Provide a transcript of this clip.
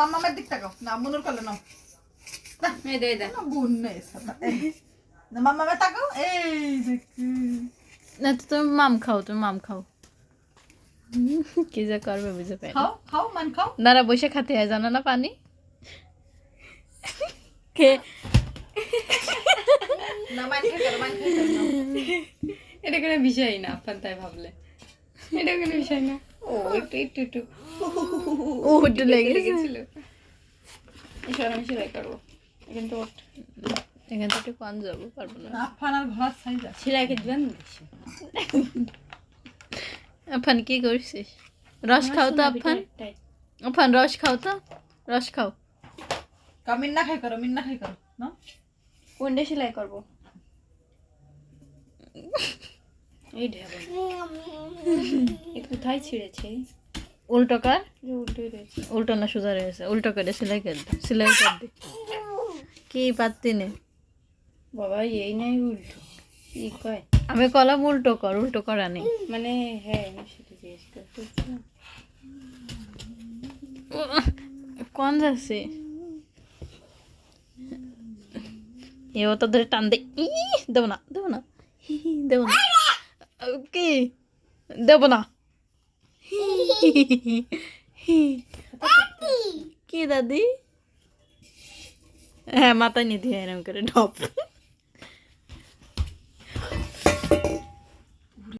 মাম্মামের দিক তাকাও। না মনুর করলে নাও। না এই দে দে। না বোন নেই না মাম্মামে তাকাও। এই দেখি না তো তুমি মাম খাও তুমি মাম খাও। কি যে করবে বুঝে পাই। খাও খাও মান খাও। দাঁড়া বসে খাতে হয় জানো না পানি? কে? না মান মান এটা কোনো বিষয় না আপনার তাই ভাবলে। এটা কোনো বিষয় না। ও একটু একটু একটু। ও একটু লেগে গেছে লেগেছিল। এসব আমি সেলাই করব। কিন্তু ওঠ। এখান থেকে পান যাব পারব না। আফান আর ঘর সাইজ আছে। সেলাই করে দিবেন বেশি। আফান কি করছিস? রস খাও তো আফান। আফান রস খাও তো। রস খাও। মিন্না খাই করো মিন্না খাই করো। না? কোনটা সেলাই করব? এই ঢেবন এ কোথায় ছিঁড়েছে। উল্টো কর? উল্টো না সোজা রয়েছে? উল্টো করে সেলাই করে দে সেলাই করে দে। কি পাত্তি নে? বাবা এই নাই উল্টো। কি কয়? আমি কলাম উল্টো কর উল্টো করা নেই। মানে হ্যাঁ আমি সেটা জিজ্ঞেস করতেছিলাম কোন যাচ্ছে? এও তো ধরে টান দে। ই দেব না দেব না। দেব না। দেব না। কি দাদি? হ্যাঁ মাথায় নিতে হয় এরম করে ঢপ।